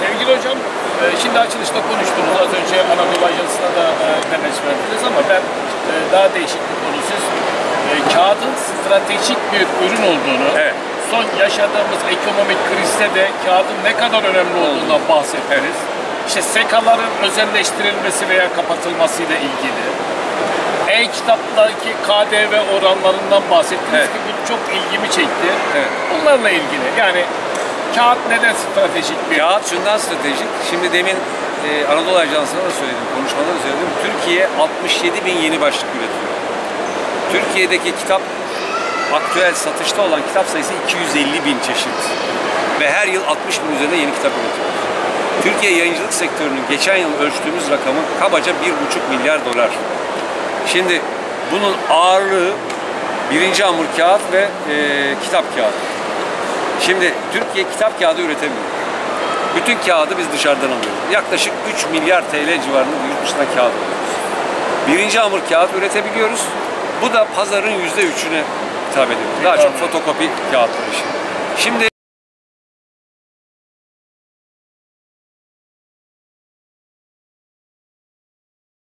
Sevgili hocam, e, şimdi açılışta konuştunuz. Az önce Anadolu Ajansı'na da demeç verdiniz ama ben e, daha değişik bir konu. Siz e, kağıdın stratejik bir ürün olduğunu, Evet. son yaşadığımız ekonomik krizde de kağıdın ne kadar önemli olduğundan bahsettiniz. İşte SEKA'ların özelleştirilmesi veya kapatılmasıyla ilgili. E-kitaptaki KDV oranlarından bahsettiniz Evet. ki bu çok ilgimi çekti. Evet. Bunlarla ilgili yani kağıt neden stratejik bir Kağıt şundan stratejik. Şimdi demin e, Anadolu Ajansı'na da söyledim, konuşmada da söyledim. Türkiye 67 bin yeni başlık üretiyor. Türkiye'deki kitap aktüel satışta olan kitap sayısı 250 bin çeşit. Ve her yıl 60 bin üzerinde yeni kitap üretiyoruz. Türkiye yayıncılık sektörünün geçen yıl ölçtüğümüz rakamı kabaca 1,5 milyar dolar. Şimdi bunun ağırlığı birinci hamur kağıt ve e, kitap kağıdı. Şimdi Türkiye kitap kağıdı üretemiyor. Bütün kağıdı biz dışarıdan alıyoruz. Yaklaşık 3 milyar TL civarında yurt dışına kağıt alıyoruz. Birinci hamur kağıt üretebiliyoruz. Bu da pazarın yüzde üçüne hitap ediyor. Daha çok fotokopi kağıtları işi. Şimdi